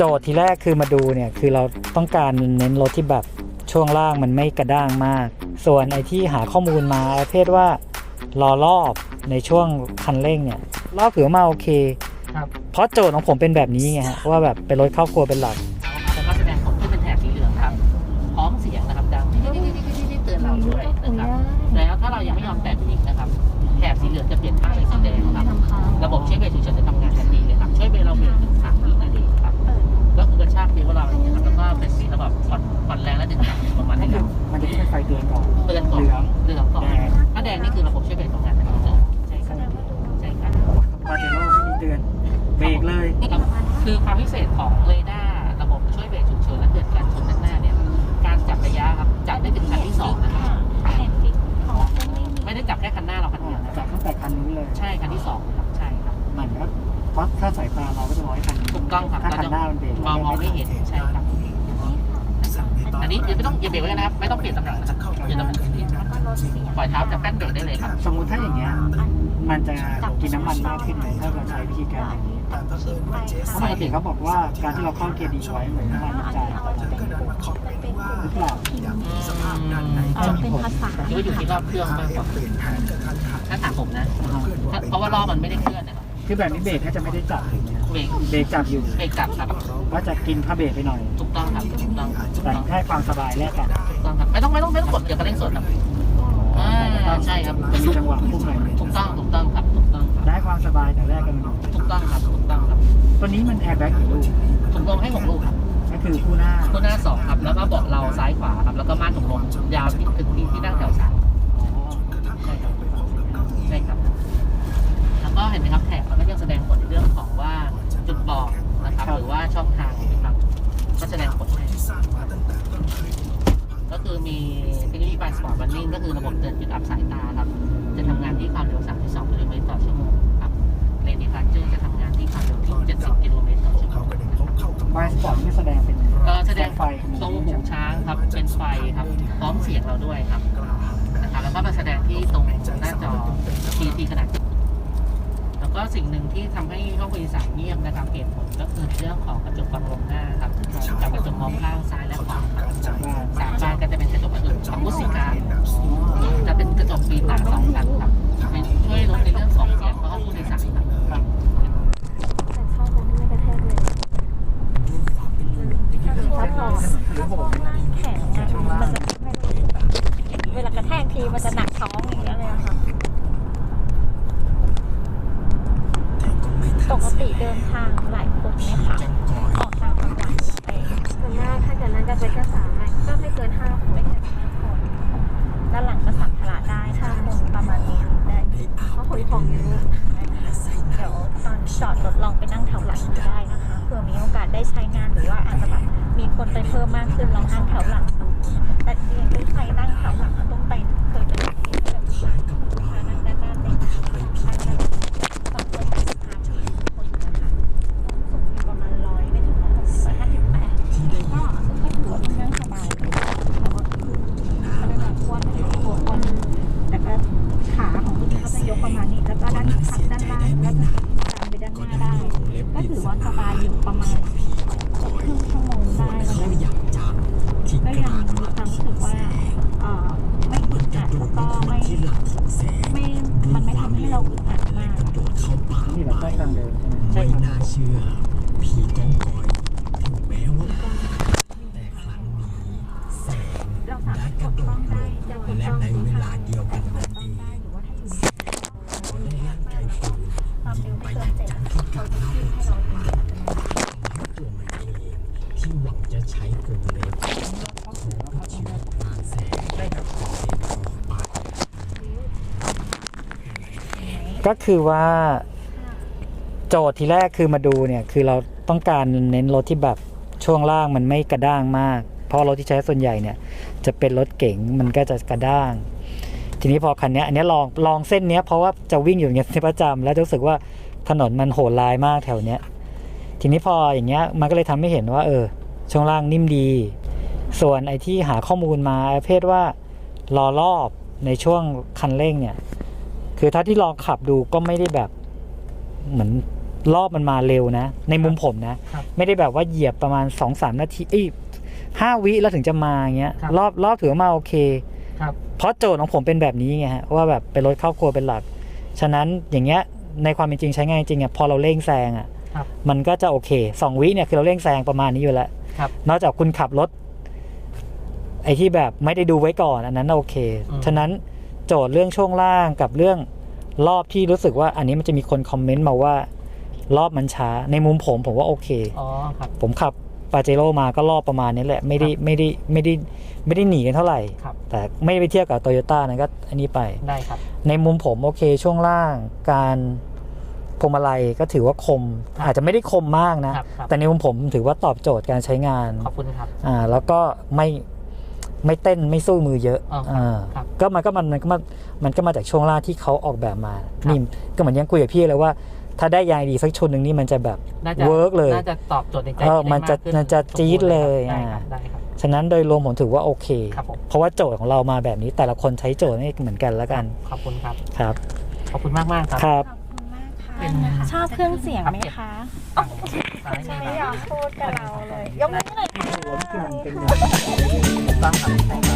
โจทย์ที่แรกคือมาดูเนี่ยคือเราต้องการเน้นรถที่แบบช่วงล่างมันไม่กระด้างมาก ส่วนไอ้ที่หาข้อมูลมาประเภทว่ารอรอบในช่วงคันเร่งเนี่ยรอบถือว่ามาโอเค ครับ เพราะโจทย์ของผมเป็นแบบนี้ไงฮะว่าแบบเป็นรถครอบครัวเป็นหลัก อนก่อนเตือนก่อนเหลืองเหลืองก่อนแดง ถ้าแดงนี่คือระบบเช็คเบรกทำงานทันทีเลยใช่ครับใช่ครับปาเจโร่ไม่มีเตือนเบรกเลย ครับคือความพิเศษของเรดาร์ระบบช่วยเบรกฉุกเฉินและเกิดการชนด้านหน้าเนี่ยการจับระยะครับจับได้ถึงคันที่สองนะครับไม่ได้จับแค่คันหน้าเราคันเดียวนะคจารับกตั้งแต่คันนู้นเลยใช่คันที่สองครับใช่ครับเหมือนครับเพราะถ้าสายตาเราก็จะมองให้คันนี้ถูกต้องครับถ้าเราคันจะหน้ามันเบรกมองมองไม่เห็นใช่ครับอั นนี้อย่าไม่ต้องอย่าเบรกไว้นะครับ ไม่ต้องเปลี่ยนตำแหน่งนะครับอย่าตำแหน่งเปลี่ยนปล่อยเท้าจับแป้นเบรกได้เลยครับ สมมุติถ้าอย่างเงี้ย มันจะกินน้ำมันมากขึ้นไหมถ้าเราใช้วิธีการอย่างนี้เพราะปกติเขาบอกว่าการที่เราเข้าเกียร์ดีไว้เหมือนน้ำมันมันจ่ายต่อจากเดิมหรือเปล่าเออเป็นภาษาคิดว่าอยู่ที่รอบเครื่องมากกว่าถ้าถามผมนะถ้าเพราะว่ารอบมันไม่ได้เคลื่อนนะครับคือแบบนี้เบรกก็จะไม่ได้จับอย่างเงี้ยเบรกเบรกจับอยู่ เบรกกลับครับก็จะกินผ้าเบรกไปหน่อย ถูกต้องครับ ถูกต้องครับถูก แต่ต้องให้ความสบายแลกกันถูกต้องครับไม่ต้องไม่ต้องไม่ต้องกดเกี่ยวกับเร่งสดครับอ่าใช่ครับจะมีจังหวะพุ่งหน่อยถูกต้องถูกต้องครับถูกต้องครับได้ความสบายแต่แรกกันอยู่ถูกต้องครับถูกต้องครับตัวนี้มันแอร์แบ็กกี่ลูกถุงลมให้หกลูกครับก็คือคู่หน้าคู่หน้าสองครับ แล้วก็เบาะเราซ้ายขวาครับ แล้วก็ม่านถุงลมยาวที่ถึงที่ที่นั่งแถวสามอ๋อใช่ครับใช่ครับ แล้วก็เห็นไหมครับแถบมันก็ยังแสดงผลในเรื่องของว่าจุดบอดนะครับ หรือว่าช่องทาง บายสปอร์ตนี่แสดงเป็นก็แสดงไฟตรงหูช้างครับเป็นไฟครับพร้อมเสียงเราด้วยครับนะครับแล้วก็มาแสดงที่ตรงหน้าจอ TT ขนาด แล้วก็สิ่งหนึ่งที่ทำให้ห้องผู้โดยสารเงียบนะครับเหตุผลก็คือในเรื่องของกระจกบังลมหน้าครับกับกระจกมองข้างซ้ายและขวาครับบ้านสามบานก็จะเป็นกระจกอื่นของมุสิกาจะเป็น มันจะหนักท้องอย่างเงี้ยเลยอะค่ะ ปกติเดินทางหลายคนไหมคะออกทางจังหวัดไปส่วนมากถ้าเกิดนั้นจะเป็นแค่สามอะก็ไม่เกินห้าคนไม่เกินห้าคนด้านหลังก็สัมภาระได้ถ้าคนประมาณนี้ได้เพราะขนของเยอะเดี๋ยวตอนจอดรถ ชื่อผีกองกอยถึงแม้ว่าแต่ครั้งนี้แสงเราสามารถกดกล้องได้จะกดและในเวลาเดียวกันนั้นเองงได้หรือว่าถ้าอยู่ในได้ลั่นไกปืนยิงไปอย่างจังทุกเขากาจะรขึ้นให้เราเป็นตัวมันเองที่หวังจะใช้กรงเล็บถูกชีวิตทางแสงได้กับเด็นออกไปก็คือว่า โจทย์ที่แรกคือมาดูเนี่ยคือเราต้องการเน้นรถที่แบบช่วงล่างมันไม่กระด้างมาก เพราะรถที่ใช้ส่วนใหญ่เนี่ย จะเป็นรถเก๋งมันก็จะกระด้าง ทีนี้พอคันเนี้ยอันนี้ลองลองเส้นเนี้ยเพราะว่าจะวิ่งอยู่อย่างเงี้ยเป็นประจำแล้วจะรู้สึกว่าถนนมันโหดร้ายมากแถวเนี้ยทีนี้พออย่างเงี้ยมันก็เลยทำให้เห็นว่า เออ ช่วงล่างนิ่มดี ส่วนไอ้ที่หาข้อมูลมาประเภทว่ารอรอบในช่วงคันเร่งเนี่ย คือถ้าที่ลองขับดูก็ไม่ได้แบบเหมือน รอบมันมาเร็วนะ ในมุมผมนะครับไม่ได้แบบว่าเหยียบประมาณ2อสามนาทีเอ้ยห้าวิแล้วถึงจะมาอย่างเงี้ยครับรอบรอบถือว่ามาโอเคครับเพราะโจทย์ของผมเป็นแบบนี้ไงฮะว่าแบบเป็นรถครอบครัวเป็นหลัก ฉะนั้นอย่างเงี้ยในความเป็นจริงใช้งานจริงอะพอเราเร่งแซงอะครับมันก็จะโอเคสองวิเนี่ยคือเราเร่งแซงประมาณนี้อยู่แล้วครับนอกจากคุณขับรถไอ้ที่แบบไม่ได้ดูไว้ก่อน อันนั้นโอเคอืมฉะนั้นโจทย์เรื่องช่วงล่างกับเรื่องรอบที่รู้สึกว่าอันนี้มันจะมีคนคอมเมนต์มาว่า รอบมันช้า ในมุมผมผมว่าโอเค อ๋อครับ ผมขับปาเจโร่มาก็รอบประมาณนี้แหละ ไม่ได้ไม่ได้ไม่ได้ไม่ได้หนีกันเท่าไหร่ ครับ แต่ไม่ได้ไปเทียบกับโตโยต้านะก็อันนี้ไป ได้ครับ ในมุมผมโอเคช่วงล่างการพวงมาลัยก็ถือว่าคม ครับอาจจะไม่ได้คมมากนะ ครับครับ แต่ในมุมผมถือว่าตอบโจทย์การใช้งานขอบคุณครับ อ่าแล้วก็ไม่ไม่เต้นไม่สู้มือเยอะอ๋อครับอ่าครับก็มันก็มันมันก็มามันก็มาจากช่วงล่างที่เขาออกแบบมา ครับ นี่ก็เหมือนยังคุยกับพี่เลยว่า ถ้าได้ยางดีสักชุดหนึ่งนี่มันจะแบบน่าจะเวิร์กเลยน่าจะตอบโจทย์ในใจเออพี่ได้มันจะากขึ้มันจะจี๊ดเลยได้ครับอ่าได้ครับฉะนั้นโดยรวมผมถือว่าโอเคครับผมเพราะว่าโจทย์ของเรามาแบบนี้แต่ละคนใช้โจทย์ไม่เหมือนกันแล้วกัน ขอบคุณครับครับ ขอบคุณมากมากๆครับครับขอบคุณมากค่ะเป็นชอบเครื่องเสียงไหมคะฝั่งซ้ายไม่นี่ยคอรับมพูดกับเราเลยยกมือหน่อยค่ะถูกต้องครับ